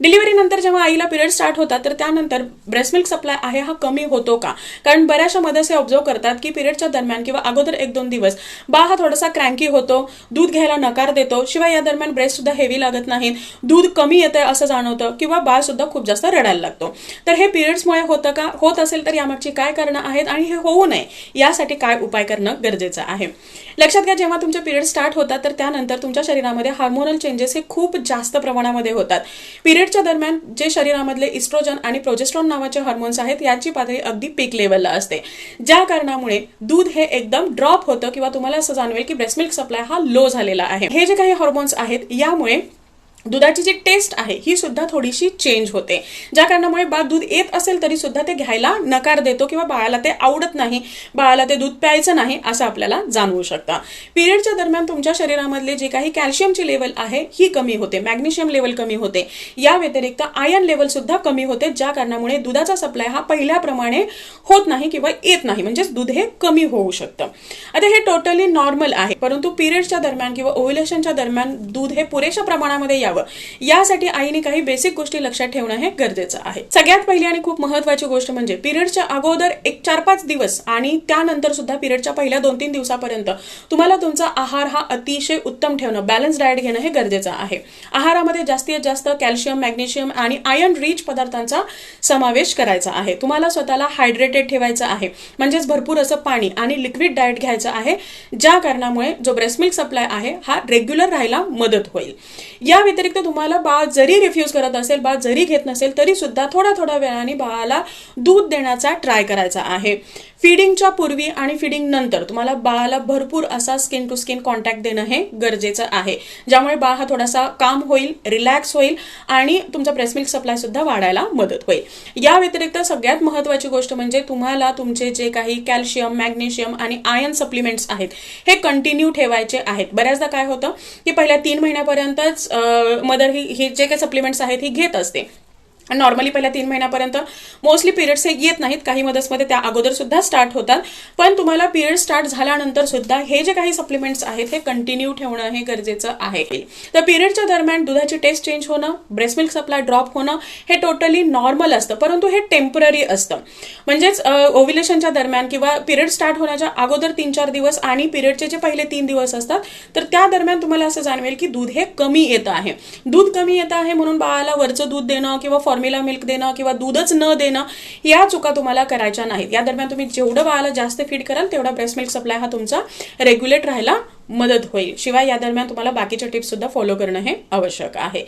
Delivery नंतर जेव्हा आईला पिरियड स्टार्ट होतात तर त्यानंतर ब्रेस्ट मिल्क सप्लाय आहे हा कमी होतो का? कारण बऱ्याचशा मदर्स हे ऑब्झर्व करतात की पिरियडच्या दरम्यान किंवा अगोदर एक दोन दिवस बा हा थोडासा क्रँकी होतो दूध घ्यायला नकार देतो शिवाय या दरम्यान ब्रेस्ट सुद्धा हेवी लागत नाही दूध कमी येतंय असं जाणवतं किंवा बाळ सुद्धा खूप जास्त रडायला लागतो. तर हे पिरियड्समुळे होतं का? होत असेल तर यामागची काय कारणं आहेत आणि हे होऊ नये यासाठी काय उपाय करणं गरजेचं आहे. लक्षात घ्या जेव्हा तुमचे पिरियड स्टार्ट होतात तर त्यानंतर तुमच्या शरीरामध्ये हार्मोनल चेंजेस हे खूप जास्त प्रमाणामध्ये होतात. पिरियडच्या दरम्यान जे शरीरामधले इस्ट्रोजन आणि प्रोजेस्ट्रॉन नावाचे हॉर्मोन्स आहेत याची पातळी अगदी पीक लेवलला असते. ज्या कारणामुळे दूध हे एकदम ड्रॉप होतं किंवा तुम्हाला असं जाणवेल की ब्रेस्ट मिल्क सप्लाय हा लो झालेला आहे. हे जे काही हॉर्मोन्स आहेत यामुळे दुधाची जी टेस्ट आहे ही सुद्धा थोडीशी चेंज होते. ज्या कारणामुळे बाळ दूध येत असेल तरी सुद्धा ते घ्यायला नकार देतो किंवा बाळाला ते आवडत नाही बाळाला ते दूध प्यायचं नाही असं आपल्याला जाणवू शकतं. पिरियडच्या दरम्यान तुमच्या शरीरामधले जे काही कॅल्शियमची लेवल आहे ही कमी होते. मॅग्नेशियम लेवल कमी होते. या व्यतिरिक्त आयर्न लेवल सुद्धा कमी होते ज्या कारणामुळे दुधाचा सप्लाय हा पहिल्याप्रमाणे होत नाही किंवा येत नाही. म्हणजेच दूध हे कमी होऊ शकतं. आता हे टोटली नॉर्मल आहे. परंतु पिरियडच्या दरम्यान किंवा ओव्युलेशनच्या दरम्यान दूध हे पुरेशा प्रमाणामध्ये यावं यासाठी आईने काही बेसिक गोष्टी लक्षात ठेवणं हे गरजेचं आहे. सगळ्यात पहिली आणि खूप महत्वाची गोष्ट म्हणजे पिरियडच्या अगोदर एक चार पाच दिवस आणि त्यानंतर सुद्धा पिरियडच्या पहिल्या दोन तीन दिवसापर्यंत तुम्हाला तुमचा आहार हा अतिशय उत्तम ठेवणं बॅलन्स डाएट घेणं हे गरजेचं आहे. आहारामध्ये जास्तीत जास्त कॅल्शियम मॅग्नेशियम आणि आयर्न रिच पदार्थांचा समावेश करायचा आहे. तुम्हाला स्वतःला हायड्रेटेड ठेवायचं आहे. म्हणजेच भरपूर असं पाणी आणि लिक्विड डाएट घ्यायचं आहे ज्या कारणामुळे जो ब्रेस्ट मिल्क सप्लाय आहे हा रेग्युलर राहायला मदत होईल. या व्यतिरिक्त तुम्हाला बाळ जरी रिफ्यूज करत असेल बाळ जरी घेत नसेल तरी सुद्धा थोड्या थोड्या वेळाने बाळाला दूध देण्याचा ट्राय करायचा आहे. फिडिंगच्या पूर्वी आणि फिडिंग नंतर तुम्हाला बाळाला भरपूर असा स्किन टू स्किन कॉन्टॅक्ट देणं हे गरजेचं आहे. ज्यामुळे बाळ हा थोडासा काम होईल रिलॅक्स होईल आणि तुमचा ब्रेस्ट मिल्क सप्लाय सुद्धा वाढायला मदत होईल. या व्यतिरिक्त सगळ्यात महत्वाची गोष्ट म्हणजे तुम्हाला तुमचे जे काही कॅल्शियम मॅग्नेशियम आणि आयर्न सप्लिमेंट्स आहेत हे कंटिन्यू ठेवायचे आहेत. बऱ्याचदा काय होतं की पहिल्या तीन महिन्यापर्यंतच मदर ही हे जे काही सप्लिमेंट्स आहेत ही घेत असते. आणि नॉर्मली पहिल्या तीन महिन्यापर्यंत मोस्टली पिरियड्स हे येत नाहीत. काही मदर्समध्ये त्या अगोदर सुद्धा स्टार्ट होतात. पण तुम्हाला पिरियड स्टार्ट झाल्यानंतर सुद्धा हे जे काही सप्लिमेंट्स आहेत हे कंटिन्यू ठेवणं हे गरजेचं आहे. तर पिरियडच्या दरम्यान दुधाची टेस्ट चेंज होणं ब्रेस्ट मिल्क सप्लाय ड्रॉप होणं हे टोटली नॉर्मल असतं. परंतु हे टेंपररी असतं. म्हणजेच ओव्युलेशनच्या दरम्यान किंवा पिरियड स्टार्ट होण्याच्या अगोदर तीन चार दिवस आणि पिरियडचे जे पहिले तीन दिवस असतात तर त्या दरम्यान तुम्हाला असं जाणवेल की दूध हे कमी येतं आहे. दूध कमी येतं आहे म्हणून बाळाला वरचं दूध देणं किंवा फॉर्म्युला मिल्क देणं किंवा दूधच न देणं या चुका तुम्हाला करायच्या नाहीत. या दरम्यान तुम्ही जेवढं बाळाला जास्त फीड कराल तेवढा ब्रेस्ट मिल्क सप्लाय हा तुमचा रेग्युलेट राहायला मदत होईल. शिवाय या दरम्यान तुम्हाला बाकीच्या टिप्स सुद्धा फॉलो करणं हे आवश्यक आहे.